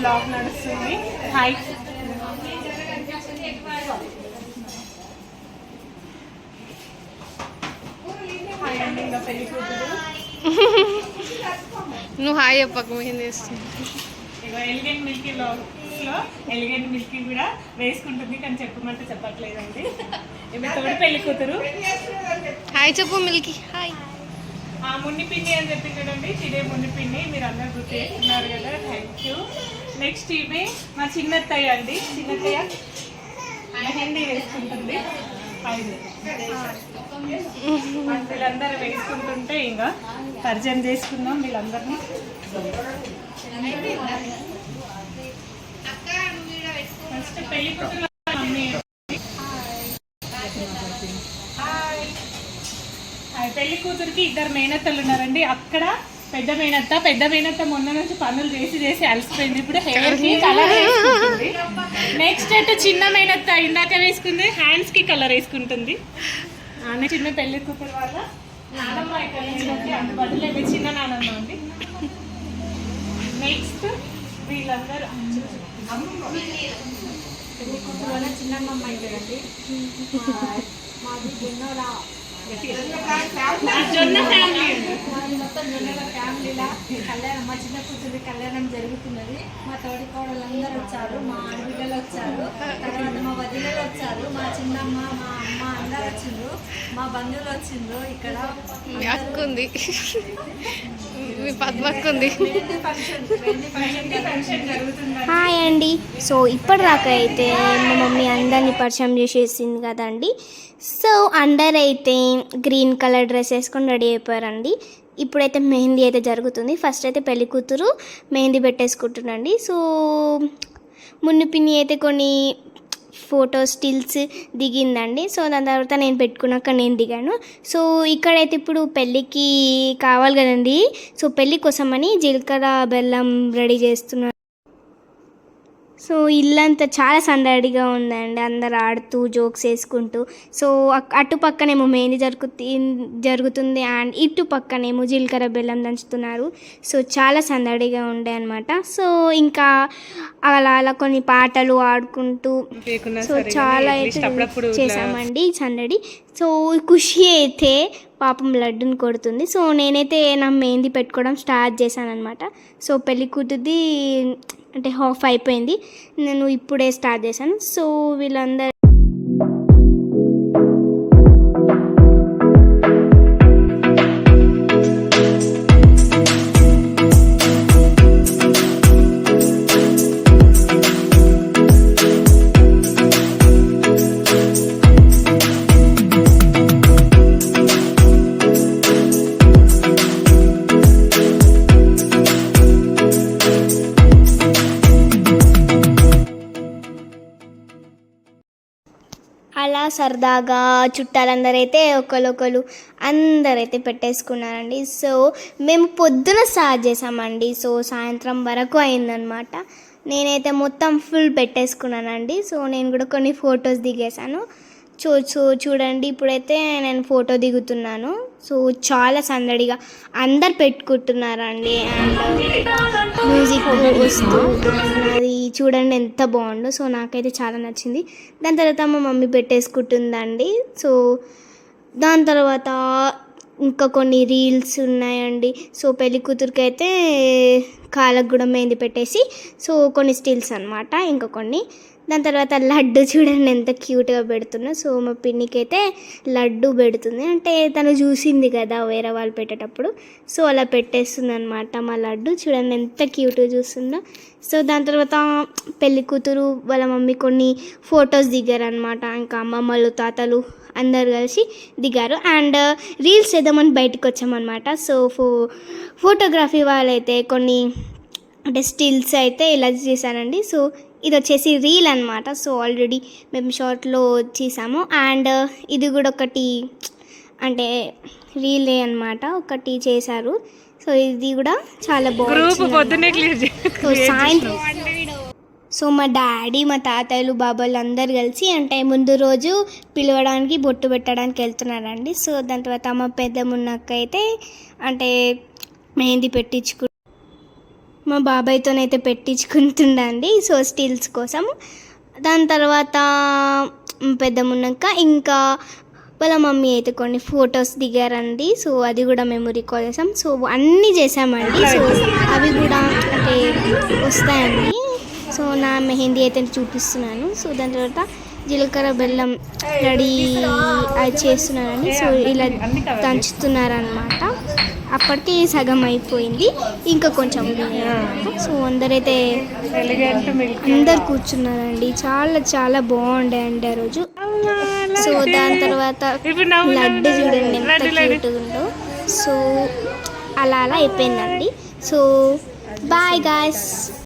Blog నడుస్తుంది. Hi నువ్వు hi చెప్పకు వేస్తుంది ఇగో ఎలిగెంట్ మిల్కీ లో ఎలిగెంట్ మిల్కీ కూడా వేసుకుంటుంది కానీ చెప్పమంటే చెప్పట్లేదండి. ఇప్పుడు తోడి పెళ్ళి కూతురు. హాయ్ చెప్పు మిల్కి హాయ్. ఆ మున్ని పిన్ని అని చెప్పి చూడండి ఇదే మున్ని పిన్ని మీరు అందరు గుర్తు చేస్తున్నారు కదా థ్యాంక్ యూ నెక్స్ట్ ఇవి మా చిన్నత్తయ్య అండి. చిన్నత్తయ్య మెహందీ వేసుకుంటుంది. వీళ్ళందరూ వేసుకుంటుంటే ఇంకా పరిచయం చేసుకుందాం వీళ్ళందరినీ. ఫస్ట్ పెళ్ళి కూతురు పెళ్ళి కూతురికి ఇద్దరు మేనత్తలు ఉన్నారండి. అక్కడ పెద్ద మేనత్త పెద్ద మేనత్త మొన్న నుంచి పనులు చేసి చేసి అలసిపోయింది. ఇప్పుడు హెయిర్కి కలర్ వేసుకుంటుంది. నెక్స్ట్ అటు చిన్న మేనత్త ఇందాక వేసుకుంది హ్యాండ్స్కి కలర్ వేసుకుంటుంది. ఆమె చిన్న పెళ్ళి కూతురు వాళ్ళ నానమ్మ ఇక్కడ అందుబాటులో మీ చిన్న నానమ్మ అండి నెక్స్ట్ వీళ్ళందరూ పెళ్ళి కూతురు వల్ల చిన్నమ్మ అవుతుందండి మాది జొన్నల జొన్న ఫ్యామిలీ మొత్తం జొన్నల ఫ్యామిలీలా కళ్యాణం మా చిన్న కూతురి కళ్యాణం జరుగుతున్నది. మా తోడి కోడలందరూ వచ్చారు మా ఆడబిడ్డలు వచ్చారు. తర్వాత మా వదినలు వచ్చారు మా చిన్నమ్మ మా అమ్మ అందరు వచ్చిండ్రు. మా బంధువులు వచ్చిండ్రు ఇక్కడ. మీ అక్క ఉంది మీ పద్మక్క ఉంది mehndi function mehndi function function జరుగుతుంది హాయ్ అండి. సో ఇప్పటిదాకా అయితే మా మమ్మీ అందరినీ పరిచయం చేసేసింది కదండి. సో అందరు అయితే గ్రీన్ కలర్ డ్రెస్ వేసుకొని రెడీ అయిపోయారండి. ఇప్పుడైతే మెహందీ అయితే జరుగుతుంది. ఫస్ట్ అయితే పెళ్ళి కూతురు మెహందీ పెట్టేసుకుంటుండండి సో మున్ను పిన్ని అయితే కొన్ని ఫోటో స్టిల్స్ దిగిందండి. సో దాని తర్వాత నేను పెట్టుకున్నాక నేను దిగాను. సో ఇక్కడైతే ఇప్పుడు పెళ్ళికి కావాలి కదండి. సో పెళ్ళి కోసమని జీలకర్ర బెల్లం రెడీ చేస్తున్నారు సో ఇల్లంతా చాలా సందడిగా ఉందండి. అందరు ఆడుతూ జోక్స్ వేసుకుంటూ. సో అటు పక్కనేమో మెహందీ జరుగుతు జరుగుతుంది అండ్ ఇటు పక్కనేమో జీలకర్ర బెల్లం దంచుతున్నారు. సో చాలా సందడిగా ఉండే అనమాట సో ఇంకా అలా అలా కొన్ని పాటలు ఆడుకుంటూ సో చాలా అయితే చేసామండి సందడి. సో ఖుషి అయితే పాపం లడ్డుని కొడుతుంది. సో నేనైతే నా మెహందీ పెట్టుకోవడం స్టార్ట్ చేశాను అనమాట సో పెళ్ళి కూతుర్ది అంటే హాఫ్ అయిపోయింది. నేను ఇప్పుడే స్టార్ట్ చేశాను. సో వీళ్ళందరూ సరదాగా చుట్టాలందరైతే ఒకరొకరు అందరైతే పెట్టేసుకున్నారండి. సో మేము పొద్దున స్టార్ట్ చేసామండి. సో సాయంత్రం వరకు అయిందనమాట నేనైతే మొత్తం ఫుల్ పెట్టేసుకున్నానండి. సో నేను కూడా కొన్ని ఫొటోస్ దిగేశాను. చూ చూ చూడండి. ఇప్పుడైతే నేను ఫోటో దిగుతున్నాను. సో చాలా సందడిగా అందరు పెట్టుకుంటున్నారండి. అండ్ మ్యూజిక్ వస్తూ అది చూడండి ఎంత బాగుందో. సో నాకైతే చాలా నచ్చింది. దాని తర్వాత మా మమ్మీ పెట్టేసుకుంటుందండి. సో దాని తర్వాత ఇంకా కొన్ని రీల్స్ ఉన్నాయండి. సో పెళ్ళి కూతురికి అయితే కాళ్ళకు కూడా మెహంది పెట్టేసి సో కొన్ని స్టిల్స్ అనమాట ఇంకా కొన్ని దాని తర్వాత లడ్డు చూడండి ఎంత క్యూట్గా పెడుతున్నా. సో మా పిన్నికి అయితే లడ్డు పెడుతుంది. అంటే తను చూసింది కదా వేరే వాళ్ళు పెట్టేటప్పుడు. సో అలా పెట్టేస్తుంది అనమాట మా లడ్డు. చూడండి ఎంత క్యూట్గా చూస్తుందో. సో దాని తర్వాత పెళ్ళి కూతురు వాళ్ళ మమ్మీ కొన్ని ఫొటోస్ దిగారు అనమాట ఇంకా అమ్మమ్మలు తాతలు అందరు కలిసి దిగారు. అండ్ రీల్స్ చేద్దామని బయటకు వచ్చామన్నమాట. సో ఫో ఫోటోగ్రఫీ వాళ్ళైతే కొన్ని అంటే స్టిల్స్ అయితే ఇలా చేశానండి సో ఇది వచ్చేసి రీల్ అనమాట సో ఆల్రెడీ మేము షార్ట్లో చేసాము. అండ్ ఇది కూడా ఒకటి అంటే రీలే అనమాట ఒకటి చేశారు. సో ఇది కూడా చాలా బాగుంది. సాయంత్రం. సో మా డాడీ మా తాతయ్యలు బాబాలు అందరు కలిసి అంటే ముందు రోజు పిలవడానికి బొట్టు పెట్టడానికి వెళ్తున్నారండి. సో దాని తర్వాత మా పెద్దమ్మున్నక్క అయితే అంటే మెహందీ పెట్టించుకు మా బాబాయ్తోనైతే పెట్టించుకుంటుండండి సో స్టిల్స్ కోసం. దాని తర్వాత పెద్దమున్నాక ఇంకా వాళ్ళ మమ్మీ అయితే కొన్ని ఫొటోస్ దిగారండి సో అది కూడా మేము రికార్డ్ చేసాం సో అన్నీ చేసామండి సో అవి కూడా అంటే వస్తాయండి. సో నా మెహందీ అయితే చూపిస్తున్నాను సో దాని తర్వాత జీలకర్ర బెల్లం రెడీ అది చేస్తున్నానండి సో ఇలా దంచుతున్నారనమాట అప్పటికి సగం అయిపోయింది. ఇంకా కొంచెం సో అందరైతే అందరు కూర్చున్నారండి. చాలా చాలా బాగుండే అండి ఆ రోజు. సో దాని తర్వాత లడ్డు చూడండి ఎంత ఉందో. సో అలా అలా అయిపోయిందండి. So bye guys